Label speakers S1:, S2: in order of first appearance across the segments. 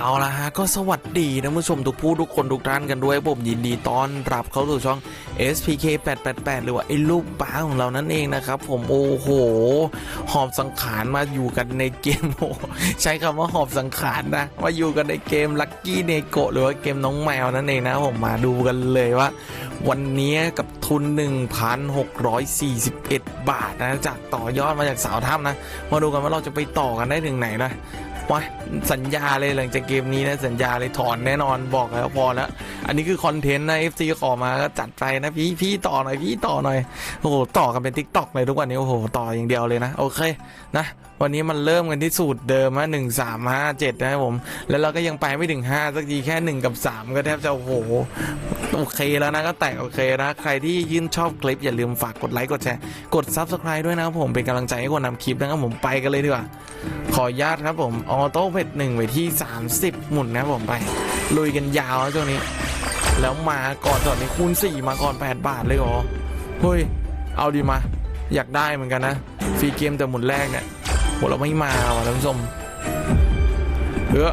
S1: เอาละฮะก็สวัสดีท่านผู้ชมทุกผู้ทุกคนทุกท่านกันด้วยผมยินดีต้อนรับเข้าสู่ช่อง SPK 888หรือว่าไอ้ลูกป้าของเรานั่นเองนะครับผมโอ้โห หอบสังขารมาอยู่กันในเกมโอใช้คำว่าหอบสังขารนะมาอยู่กันในเกม Lucky n e g o หรือว่าเกมน้องแมวนั่นเองนะผมมาดูกันเลยว่า วันนี้กับทุน 1,641 บาทนะจากต่อยอดมาจากสาวถ้ำนะมาดูกันว่าเราจะไปต่อกันได้ถึงไหนนะ ว่าสัญญาเลยหลังจากเกมนี้นะสัญญาเลยถอนแน่นอนบอกแล้วพอแล้วอันนี้คือคอนเทนต์นะ FC ขอมาก็จัดไปนะพี่พี่ต่อหน่อยพี่ต่อหน่อยโอ้โหต่อกันเป็นทิกตอกเลยทุกวันนี้โอ้โหต่ออย่างเดียวเลยนะโอเคนะวันนี้มันเริ่มกันที่สูตรเดิมฮะหนึ่งสามห้าเจ็ดนะครับผมแล้วเราก็ยังไปไม่ถึงห้าสักทีแค่หนึ่งกับสามก็แทบจะโอ้โหโอเคแล้วนะก็แตกโอเคนะใครที่ยื่นชอบคลิปอย่าลืมฝากกดไลค์กดแชร์กด Subscribe ด้วยนะครับผมเป็นกำลังใจให้คนทำคลิปนะครับผมไปกันเลยดีกว่าขออนุญาตครับผมออโต้เพจหนึ่งไปที่ 30 หมุนนะผมไป ลุยกันยาวนะช่วงนี้ แล้วมาก่อนตอนนี้คูณ 4 มาก่อน 8 บาทเลยเหรอเฮ้ย เอาดีมา อยากได้เหมือนกันนะ ฟรีเกมแต่หมุนแรกเนี่ยโหเราไม่มาว่ะท่านผู้ชมเออ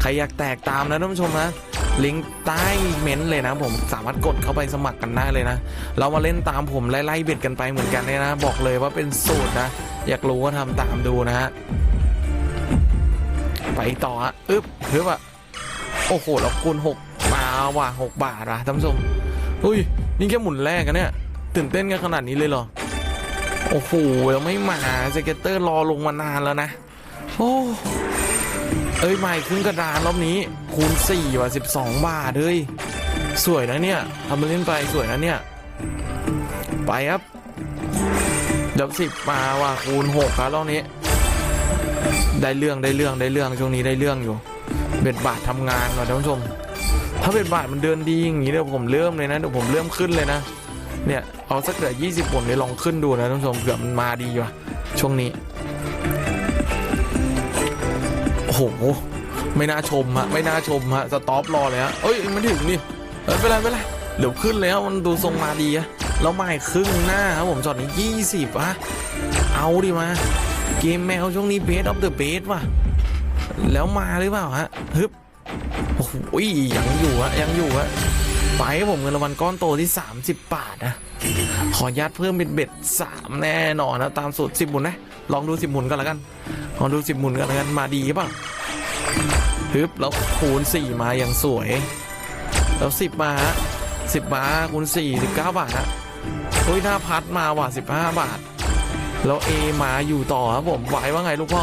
S1: ใครอยากแตกตามนะท่านผู้ชมนะลิงก์ใต้เม้นเลยนะผมสามารถกดเข้าไปสมัครกันได้เลยนะ เรามาเล่นตามผมไล่เบ็ดกันไปเหมือนกันเลยนะ บอกเลยว่าเป็นสูตรนะ อยากรู้ก็ทำตามดูนะฮะ ไปต่อฮะอึ๊บฮึบอะโอ้โหแล้วคูณหกมาว่ะหกบาทอะท่านผู้ชมอุ้ยนี่แค่หมุนแรกกันเนี่ยตื่นเต้นกันขนาดนี้เลยเหรอโอ้โหแล้วไม่มาสเก็ตเตอร์รอลงมานานแล้วนะโอ้เอ้ยใหม่ขึ้นกระดานรอบนี้คูณ4ว่ะ12บสองบาทเฮ้ยสวยนะเนี่ยทำมาเล่นไปสวยนะเนี่ยไปครับดี๋ยวสิบมาว่ะคูณ6ครับรอบนี้ ได้เรื่องได้เรื่องได้เรื่องช่วงนี้ได้เรื่องอยู่ เบ็ดบาททำงานว่ะท่านผู้ชม ถ้าเบ็ดบาทมันเดินดีอย่างนี้เดี๋ยวผมเริ่มเลยนะเดี๋ยวผมเริ่มขึ้นเลยนะ เนี่ยเอาสักเหลือ20ผมเลยลองขึ้นดูนะท่านผู้ชมเผื่อมันมาดีว่ะช่วงนี้โอ้โหไม่น่าชมฮะไม่น่าชมฮะสต็อปรอเลยฮะเอ้ยมันถึงนี่เอ้ยไม่เป็นไรไม่เป็นไรเดี๋ยวขึ้นเลยฮะมันดูทรงมาดีอะแล้วไม่ครึ่งหน้าครับผมจอดนี้ยี่สิบอะเอาดิมา เกมแมวช่วงนี้เบสออฟเดอะเบสว่ะ แล้วมาหรือเปล่าฮะฮึบโอ้โหยังอยู่ฮะยังอยู่ฮะไปให้ผมเงินรางวัลก้อนโตที่ 30 บาทนะ ขอยัดเพิ่มเป็นเบ็ดสามแน่นอนนะตามสูตรสิบหมุนนะ ลองดูสิบหมุนกันแล้วกัน ลองดูสิบหมุนกันแล้วกัน มาดีป่ะฮึบแล้วคูณสี่มาอย่างสวย แล้วสิบมาฮะสิบมาคูณสี่สิบเก้าบาทฮะเฮ้ยถ้าพัดมาว่ะสิบห้าบาท แล้วเอมาอยู่ต่อครับผมไหวว่าไงลูกพ่อ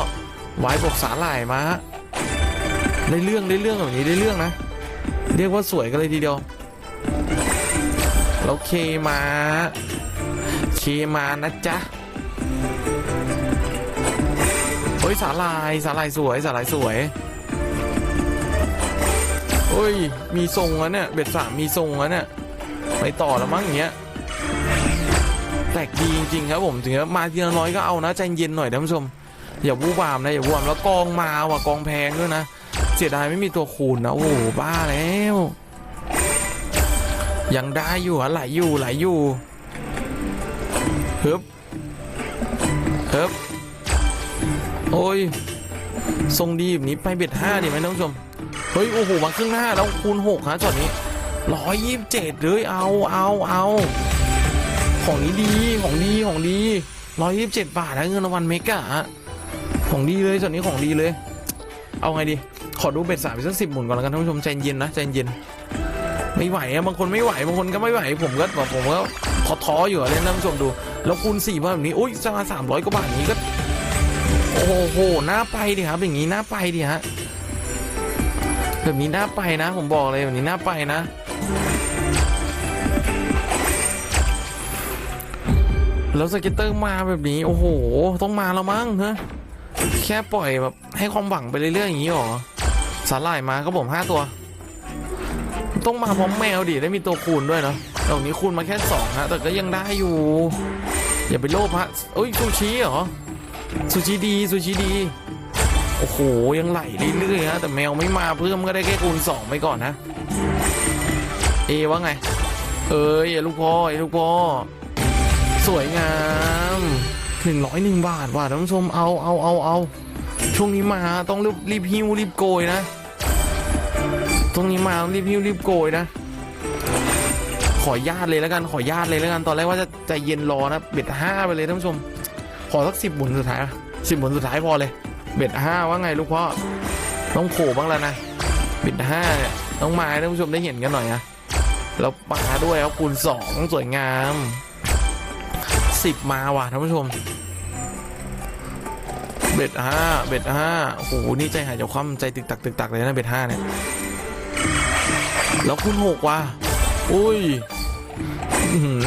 S1: ไหวบวกสาหร่ายมาฮะได้เรื่องได้เรื่องแบบนี้ได้เรื่องนะ เรียกว่าสวยกันเลยทีเดียวแล้วเคมาเคมานะจ๊ะเฮ้ยสาลายสาลายสวยสาลายสวยเฮ้ยมีทรงแล้วเนี่ยเบ็ดสามมีทรงแล้วเนี่ยไปต่อแล้วมั้งอย่างเงี้ย แตกดีจริงๆครับผมถึงมาทีละน้อยก็เอานะใจเย็นหน่อยท่านผู้ชม อย่าวูบวามนะอย่าวูบวามแล้วกองมาว่ะกองแพงด้วยนะ เสียดายไม่มีตัวคูณนะโอ้โหบ้าแล้วยังได้อยู่อะไหลอยู่ไหลอยู่ฮึบฮึบโอ้ยทรงดีแบบนี้ไปเบ็ดห้าดิไหมท่านผู้ชมเฮ้ยโอ้โหมาครึ่งหน้าแล้วคูณหกฮะจอดนี้ร้อยยี่สิบเจ็ดเลยเอาเอาเอา ของนี้ดีของดีของดีร้อยยี่สิบเจ็ดบาทนะเงินรางวัลเมกะของดีเลยจอดนี้ของดีเลย เอาไงดี ขอดูเบ็ดสามสักสิบหมุนก่อนแล้วกันท่านผู้ชมใจเย็นนะใจเย็นไม่ไหวอะบางคนไม่ไหวบางคนก็ไม่ไหวผมก็บอกผมก็ท้อท้ออยู่เล่นท่านผู้ชมดู แล้วคูณสี่มาแบบนี้อุ้ยจะมาสามร้อยกว่าบาทอย่างนี้ก็โอ้โหน่าไปดิครับอย่างนี้น่าไปดิฮะแบบนี้น่าไปนะ ผมบอกเลยแบบนี้น่าไปนะ แล้วสเก็ตเตอร์มาแบบนี้ โอ้โห ต้องมาแล้วมั้งฮะแค่ปล่อยแบบให้ความหวังไปเรื่อยๆอย่างนี้หรอสาหร่ายมาครับผมห้าตัว ต้องมาพร้อมแมวดิได้มีตัวคูณด้วยเนาะตรงนี้คูณมาแค่สองฮะแต่ก็ยังได้อยู่ อย่าไปโลภฮะเอ้ยซูชิเหรอซูชิดีซูชิดีโอ้โหยังไหลเรื่อยๆฮะแต่แมวไม่มาเพิ่มก็ได้แค่คูณสองไปก่อนนะเอว่าไง เอ้ยลูกพ่อไอ้ลูกพ่อ สวยงามหนึ่งร้อยหนึ่งบาทว่ะท่านผู้ชมเอาเอาเอาเอาช่วงนี้มาต้องรีบรีบหิ้วรีบโกยนะช่วงนี้มาต้องรีบหิ้วรีบโกยนะ ขอญาตเลยแล้วกันขอญาตเลยแล้วกันตอนแรกว่าจะใจเย็นรอนะเบ็ดห้าไปเลยท่านผู้ชม ขอสักสิบหมุนสุดท้ายสิบหมุนสุดท้ายพอเลย เบ็ดห้าว่าไงลูกพ่อต้องโผล่บ้างแล้วนะเบ็ดห้าเนี่ยต้องมาให้ท่านผู้ชมได้เห็นกันหน่อยนะแล้วปลาด้วยครับคูณสองสวยงาม สิบมาว่ะท่านผู้ชม เบ็ดห้าเบ็ดห้าโอ้โห นี่ใจหายจากความใจตึกตักตึกตักเลยนะเบ็ดห้าเนี่ย แล้วคูณหกว่ะ อุ้ย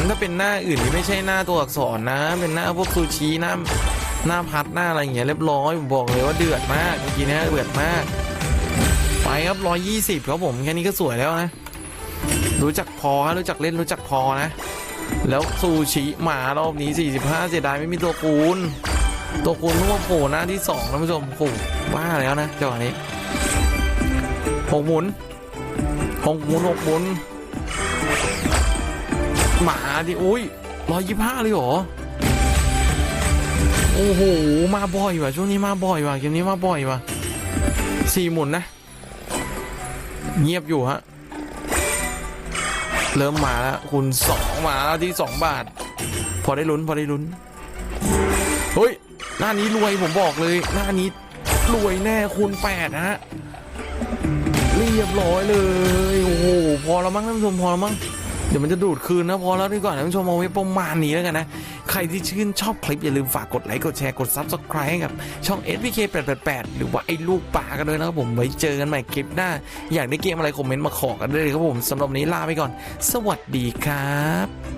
S1: ถ้าเป็นหน้าอื่นนี่ไม่ใช่หน้าตัวอักษรนะ เป็นหน้าพวกซูชิหน้าหน้าพัดหน้าอะไรอย่างเงี้ยเรียบร้อยผมบอกเลยว่าเดือดมากเมื่อกี้เนี้เดือดมาก ไปครับร้อยยี่สิบครับผมแค่นี้ก็สวยแล้วนะ รู้จักพอฮะรู้จักเล่นรู้จักพอนะ แล้วซูชิหมารอบนี้ 45 เสียดายไม่มีตัวคูณ ตัวคูณเพิ่งมาโผล่หน้าที่สองนผู้ชมโอ้โหบ้าแล้วนะจังหวะนี้หกหมุนหกหมุนหกหมุนหมาดิอุ้ยร้อยยี่ห้าเลยเหรอ โอ้โห มาบ่อยว่ะช่วงนี้มาบ่อยว่ะเกมนี้มาบ่อยว่ะสี่หมุนนะ เงียบอยู่ฮะ เริ่มมาแล้วคุณสองมาแล้วที่สองบาท พอได้ลุ้นพอได้ลุ้นเฮ้ยหน้านี้รวยผมบอกเลยหน้านี้รวยแน่คูณแปดนะฮะเรียบร้อยเลยโอ้โหพอแล้วมั้งท่านผู้ชมพอแล้วมั้ง เดี๋ยวมันจะดูดคืนนะพอแล้วดีกว่าท่านผู้ชมเอาไว้ประมาณนี้แล้วกันนะ ใครที่ชื่นชอบคลิปอย่าลืมฝากกดไลค์กดแชร์กด Subscribe ให้กับช่อง s v k 888หรือว่าไอ้ลูกป่ากันด้วยนะครับผมไว้เจอกันใหม่คลิปหน้า อยากได้เกมอะไรคอมเมนต์มาขอกันได้เลยครับผมสำหรับนนี้ลาไปก่อน สวัสดีครับ